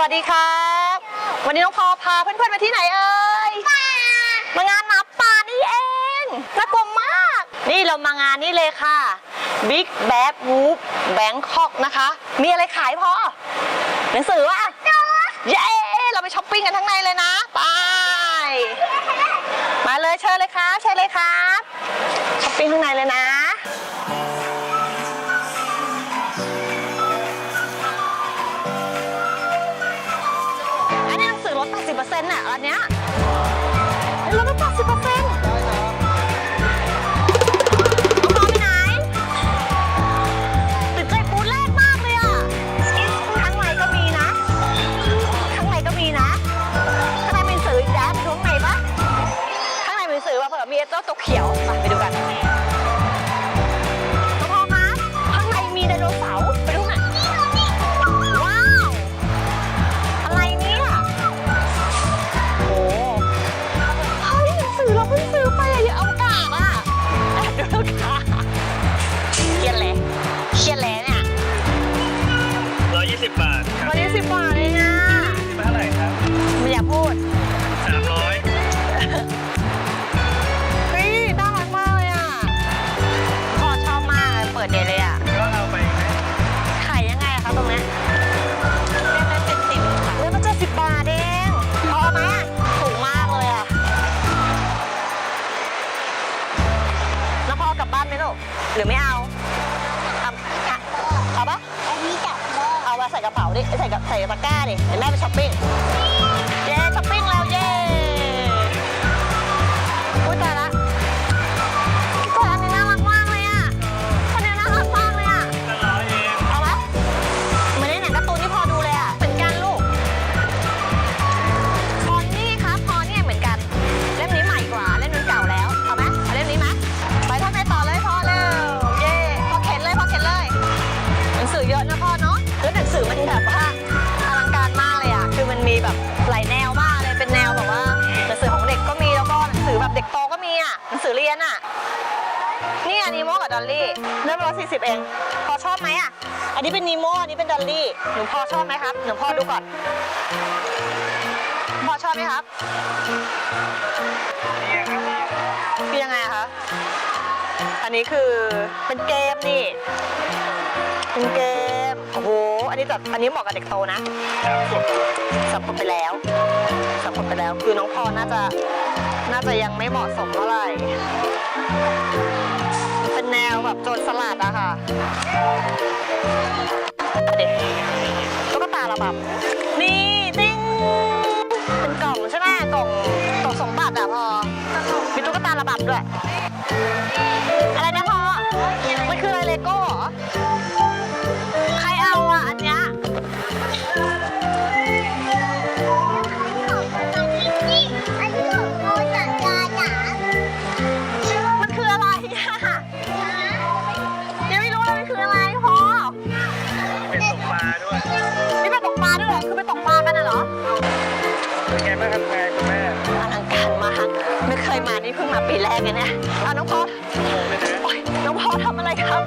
วัสดีครับ วันนี้น้องพอพาเพื่อนๆมาที่ไหนเอ่ยมางานนับป่านี่เองน่ากลัวมาก นี่เรามางานนี่เลยค่ะ Big Bad Wolf Bangkok นะคะ มีอะไรขายพอหนังสือวะเย้ เราไปช้อปปิ้งกันทั้งในเลยนะไปมาเลยเชิญเลยครับเชิญเลยครับช้อปปิ้งข้างในเลยนะ กแล้วไปดูข้างในปะข้างในมีหนังสือว่าเผื่อมีเจ้าตัวเขียว ไปดูกัน หรือไม่เอาเอาอะเอาปะอันนี้จับได้เอามาใส่กระเป๋าดิใส่กับใส่ตะกร้าดิเดี๋ยวแม่ไปช้อปปิ้ง ยนอะ นี่อันนีโมกับดอลลี่เริ่มร้อยสี่สิบเอง พอชอบไหมอะ อันนี้เป็นนีโมอันนี้เป็นดอลลี่ หนูพอชอบไหมครับ หนูพอดูก่อน พอชอบไหมครับนี่ครับคือยังไงอะคะ อันนี้คือเป็นเกมนี่ เป็นเกม โอ้โห อันนี้แบบอันนี้เหมาะกับเด็กโตนะสับคนไปแล้วสับคนไปแล้ว คือน้องพอน่าจะ น่าจะยังไม่เหมาะสมเท่าไหร่ เป็นแนวแบบโจรสลัดอะค่ะเด็กตุ๊กตาระบำนี่ติ้งเป็นกล่องใช่ไหมกล่องกล่องสมบัติอะพอ มีตุ๊กตาระบำด้วย ครับแม่คุณแม่อลังการมากไม่เคยมานี่เพิ่งมาปีแรกเลยเนี่ยเอาน้องพองงเลยนะโอ๊ยน้องพอทำอะไรครับ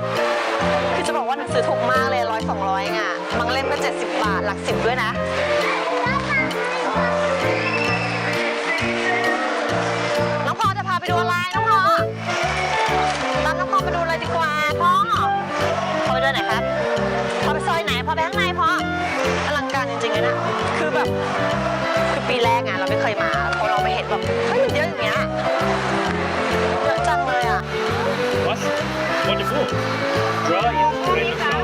คือจะบอกว่าหนังสือถูกมากเลยร้อยสองร้อยอะบางเล่มก็เจ็ดสิบบาทหลักสิบด้วยนะน้องพอจะพาไปดูอะไรน้องพอตามน้องพอไปดูอะไรดีกว่าพ่อพอไปดูไหนครับพอไปซอยไหนพอไปข้างใน ปีแรกอะเราไม่เคยมาพอเราไปเห็นแบบเฮ้ยมันเยอะอย่างเงี้ยเยอะจังเลยอะ What wonderful draw inspiration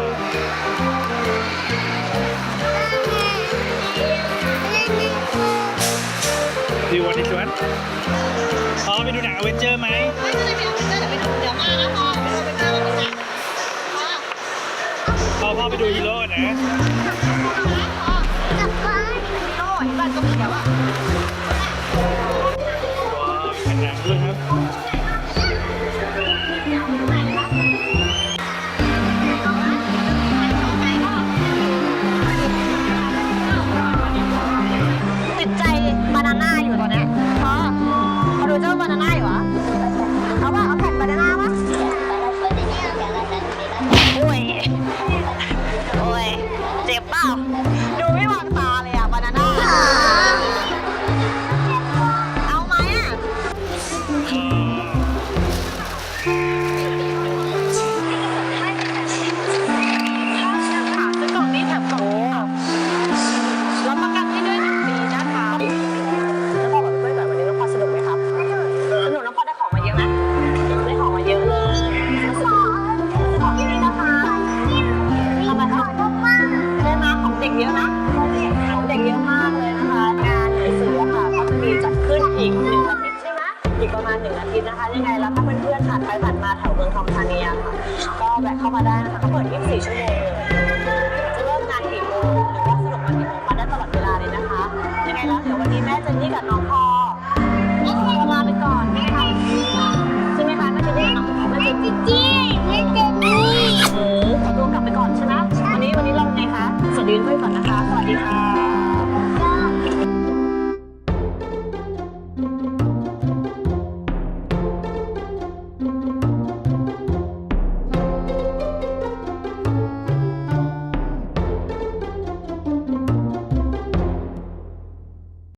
Do you want this one อ๋อไปดูหนังอเวนเจอร์ไหมไม่ไม่ไม่เดี๋ยวไปดูเดี๋ยวมานะพอไปดูไปดูไปดูพอพ่อพ่อไปดูฮีโร่นะกลับบ้านโน่ที่บ้านก็มีแล้วอะว้าวเป็นยังด้วยครับ ถึงอาทิตย์นะคะ ยังไงแล้วถ้าเพื่อนๆผ่านไปผ่านมาแถวเมืองทองธานีอะค่ะ ก็แวะเข้ามาได้นะคะก็เปิด 24 ชั่วโมงเลยจะเริ่มงานกี่โมงหรือว่าสนุกวันที่โมมาได้ตลอดเวลาเลยนะคะ ยังไงแล้วเดี๋ยววันนี้แม่จะนี่กับน้องพอขอลาไปก่อนนะคะใช่ไหมคะแม่เจนนี่กับน้องแม่เจีจี้แม่เจนนี่ขอตัวกลับไปก่อนใช่ไหมวันนี้วันนี้เราไงคะสวัสดีเพื่อนก่อนนะคะ